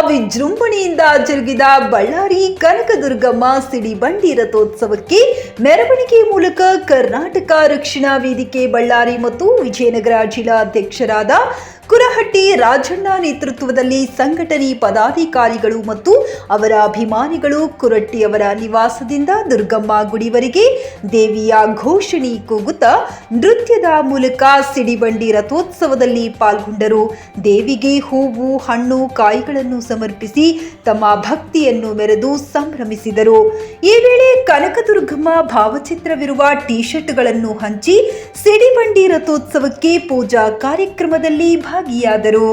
ವಿಜೃಂಭಣೆಯಿಂದ ಜರುಗಿದ ಬಳ್ಳಾರಿ ಕನಕದುರ್ಗಮ್ಮ ಸಿಡಿಬಂಡಿ ರಥೋತ್ಸವಕ್ಕೆ ಮೆರವಣಿಗೆ ಮೂಲಕ ಕರ್ನಾಟಕ ರಕ್ಷಣಾ ವೇದಿಕೆ ಬಳ್ಳಾರಿ ಮತ್ತು ವಿಜಯನಗರ ಜಿಲ್ಲಾಧ್ಯಕ್ಷರಾದ ಕುರಹಟ್ಟಿ ರಾಜಣ್ಣ ನೇತೃತ್ವದಲ್ಲಿ ಸಂಘಟನೆ ಪದಾಧಿಕಾರಿಗಳು ಮತ್ತು ಅವರ ಅಭಿಮಾನಿಗಳು ಕುರಟ್ಟಿ ಅವರ ನಿವಾಸದಿಂದ ದುರ್ಗಮ್ಮ ಗುಡಿವರೆಗೆ ದೇವಿಯ ಘೋಷಣೆ ಕೂಗುತ್ತಾ ನೃತ್ಯದ ಮೂಲಕ ಸಿಡಿಬಂಡಿ ರಥೋತ್ಸವದಲ್ಲಿ ಪಾಲ್ಗೊಂಡರು. ದೇವಿಗೆ ಹೂವು, ಹಣ್ಣು, ಕಾಯಿಗಳನ್ನು ಸಮರ್ಪಿಸಿ ತಮ್ಮ ಭಕ್ತಿಯನ್ನು ಮೆರೆದು ಸಂಭ್ರಮಿಸಿದರು. ಈ ವೇಳೆ ಕನಕದುರ್ಗಮ್ಮ ಭಾವಚಿತ್ರವಿರುವ ಟೀ ಶರ್ಟ್ಗಳನ್ನು ಹಂಚಿ ಸಿಡಿಬಂಡಿ ರಥೋತ್ಸವಕ್ಕೆ ಪೂಜಾ ಕಾರ್ಯಕ್ರಮದಲ್ಲಿ ಭಾಗಿಯಾದರು.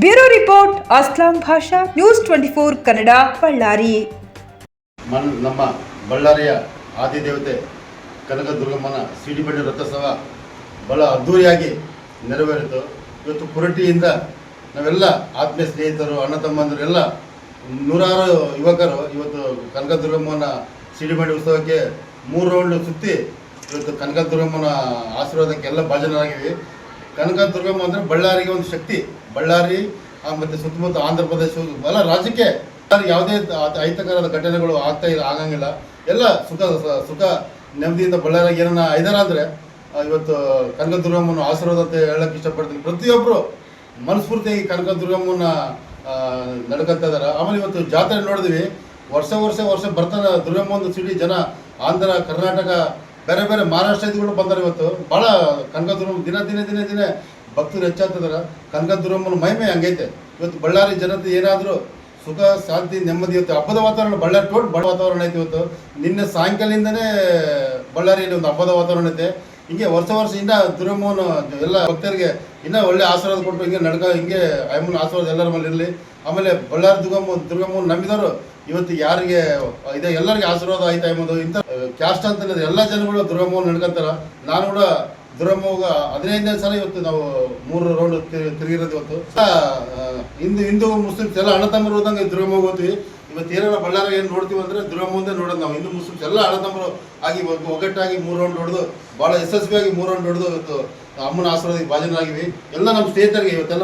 Bureau report, Aslam Basha, news twenty four Kannada, Ballari. ನಮ್ಮ ಬಳ್ಳಾರಿಯ ಆದಿದೇವತೆ ಕನಕದುರ್ಗಮ್ಮನ ಸಿಡಿಬಂಡಿ ರಥೋತ್ಸವ ಬಹಳ ಅದ್ಧೂರಿಯಾಗಿ ನೆರವೇರಿತು. ಇವತ್ತು ಪುರಟಿಯಿಂದ ನಾವೆಲ್ಲ ಆತ್ಮೀಯ ಸ್ನೇಹಿತರು, ಅಣ್ಣ ತಮ್ಮಂದರು, ಎಲ್ಲ ನೂರಾರು ಯುವಕರು ಇವತ್ತು ಕನಕ ದುರ್ಗಮ್ಮನ ಸಿಡಿಬಂಡಿ ಉತ್ಸವಕ್ಕೆ ಮೂರು ರೌಂಡ್ ಸುತ್ತಿ ಇವತ್ತು ಕನಕದುರ್ಗಮ್ಮನ ಆಶೀರ್ವಾದಕ್ಕೆ ಎಲ್ಲ ಭಾಜನರಾಗಿವಿ ಕನಕದುರ್ಗಮ್ಮ ಅಂದರೆ ಬಳ್ಳಾರಿಗೆ ಒಂದು ಶಕ್ತಿ. ಬಳ್ಳಾರಿ ಮತ್ತೆ ಸುತ್ತಮುತ್ತ ಆಂಧ್ರ ಪ್ರದೇಶ, ಎಲ್ಲ ರಾಜ್ಯಕ್ಕೆ ಯಾವುದೇ ಅಹಿತಕರದ ಘಟನೆಗಳು ಆಗ್ತಾ ಇಲ್ಲ, ಆಗಂಗಿಲ್ಲ. ಎಲ್ಲ ಸುಖ ಸುಖ, ನೆಮ್ಮದಿಯಿಂದ ಬಳ್ಳಾರಿಗೆ ಏನನ್ನ ಐದಾರ ಅಂದರೆ ಇವತ್ತು ಕನಕದುರ್ಗಮ್ಮನ ಆಶೀರ್ವಾದ ಅಂತ ಹೇಳಕ್ಕೆ ಇಷ್ಟಪಡ್ತೀನಿ. ಪ್ರತಿಯೊಬ್ಬರು ಮನಸ್ಫೂರ್ತಿಯಾಗಿ ಕನಕದುರ್ಗಮ್ಮನ ದುರ್ಗಮ್ಮನ ನಡ್ಕೊಂತ ಇದ್ದಾರೆ ಆಮೇಲೆ ಇವತ್ತು ಜಾತ್ರೆ ನೋಡಿದ್ವಿ. ವರ್ಷ ವರ್ಷ ವರ್ಷ ಬರ್ತಾನೆ ದುರ್ಗಮ್ಮ ಒಂದು ಸಿಟಿ ಜನ. ಆಂಧ್ರ, ಕರ್ನಾಟಕ ಬೇರೆ ಬೇರೆ ಮಹಾರಾಷ್ಟ್ರಗಳು ಬಂದಾರೆ ಇವತ್ತು. ಭಾಳ ಕನಕದುರ್ಗಮ್ಮ ದಿನ ದಿನ ದಿನ ದಿನ ಭಕ್ತರು ಹೆಚ್ಚಾಗ್ತದ ಕನಕದುರ್ಗಮ್ಮನ ಮಹಿಮೆ ಹಂಗೈತೆ. ಇವತ್ತು ಬಳ್ಳಾರಿ ಜನತೆ ಏನಾದರೂ ಸುಖ, ಶಾಂತಿ, ನೆಮ್ಮದಿ ಇವತ್ತು ಹಬ್ಬದ ವಾತಾವರಣ, ಬಳ್ಳಾರಿ ಟೋಟ್ ಬಡ ವಾತಾವರಣ ಐತೆ ಇವತ್ತು. ನಿನ್ನೆ ಸಾಯಂಕಾಲದಿಂದನೇ ಬಳ್ಳಾರಿಯಲ್ಲಿ ಒಂದು ಹಬ್ಬದ ವಾತಾವರಣ ಐತೆ. ಹಿಂಗೆ ವರ್ಷ ವರ್ಷ ಇಂದ ದುರ್ಗಮ್ಮನ ಎಲ್ಲ ಭಕ್ತರಿಗೆ ಇನ್ನ ಒಳ್ಳೆ ಆಶೀರ್ವಾದ ಕೊಟ್ಟು ಹಿಂಗೆ ನಡ್ಕ, ಹಿಂಗೆ ಅಯ್ಯಮ್ಮನ ಆಶೀರ್ವಾದ ಎಲ್ಲರ ಮೇಲೆ ಇರಲಿ. ಆಮೇಲೆ ಬಳ್ಳಾರಿ ದುರ್ಗಮ್ಮ ದುರ್ಗಮ್ಮನ ನಂಬಿದವರು ಇವತ್ತು ಯಾರಿಗೆ, ಇದೆ ಎಲ್ಲರಿಗೆ ಆಶೀರ್ವಾದ ಆಯ್ತು ಎಂಬುದು ಇಂಥ ಕ್ಯಾಸ್ಟ್ ಅಂತ ಎಲ್ಲ ಜನಗಳು ದುರ್ಗಮ್ಮನ ನಡ್ಕೊಂತಾರ. ನಾನು ಕೂಡ ದುರ್ಗಮ್ಮಗ ಹದಿನೈದನೇ ಸಲ ಇವತ್ತು ನಾವು ಮೂರು ರೌಂಡ್ ತಿರುಗಿರೋದು ಇವತ್ತು. ಹಿಂದೂ ಹಿಂದೂ ಮುಸ್ಲಿಮ್ಸ್ ಎಲ್ಲ ಅಣ್ಣ ತಮ್ಮರು ಹೋದಂಗೆ ದುರ್ಗಮ್ಮಗೆ ಹೋಗ್ತೀವಿ ಇವತ್ತು ಏನಾರ ಬಳ್ಳಾರಿ ಏನು ನೋಡ್ತೀವಿ ಅಂದ್ರೆ ದುರ್ಗಮ್ಮ ಮುಂದೆ ನೋಡೋದು ನಾವು. ಹಿಂದೂ ಮುಸ್ಲಿಮ್ಸ್ ಎಲ್ಲ ಅಣ್ಣ ಆಗಿ ಒಗ್- ಒಗ್ಗಟ್ಟಾಗಿ ಮೂರು ರೌಂಡ್ ಹೊಡೆದು ಭಾಳ ಯಶಸ್ವಿಯಾಗಿ ಮೂರು ರೌಂಡ್ ಹೊಡೆದು ಇವತ್ತು ಅಮ್ಮನ ಆಶೀರ್ವಾದಕ್ಕೆ ಭಾಜನರಾಗಿವಿ. ಎಲ್ಲ ನಮ್ಮ ಸ್ನೇಹಿತರಿಗೆ ಇವತ್ತೆಲ್ಲ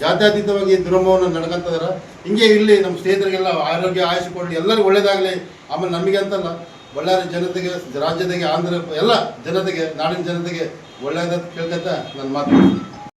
ಜಾತ್ಯತೀತವಾಗಿ ದುರಂಭವನ್ನು ನಡ್ಕೊಂತದಾರ. ಹಿಂಗೆ ಇಲ್ಲಿ ನಮ್ಮ ಸ್ನೇಹಿತರಿಗೆಲ್ಲ ಆರೋಗ್ಯ ಆಯುಷ್ ಕೊಡಲಿ. ಎಲ್ಲರಿಗೂ ಒಳ್ಳೇದಾಗಲಿ. ಆಮೇಲೆ ನಮಗೆ ಅಂತಲ್ಲ, ಬಳ್ಳಾರಿ ಜನತೆಗೆ ರಾಜ್ಯದಾಗೆ ಆಂಧ್ರ ಎಲ್ಲ ಜನತೆಗೆ, ನಾಡಿನ ಜನತೆಗೆ ಒಳ್ಳೆಯದ ಕೇಳ್ಕೊತ ನನ್ನ ಮಾತು.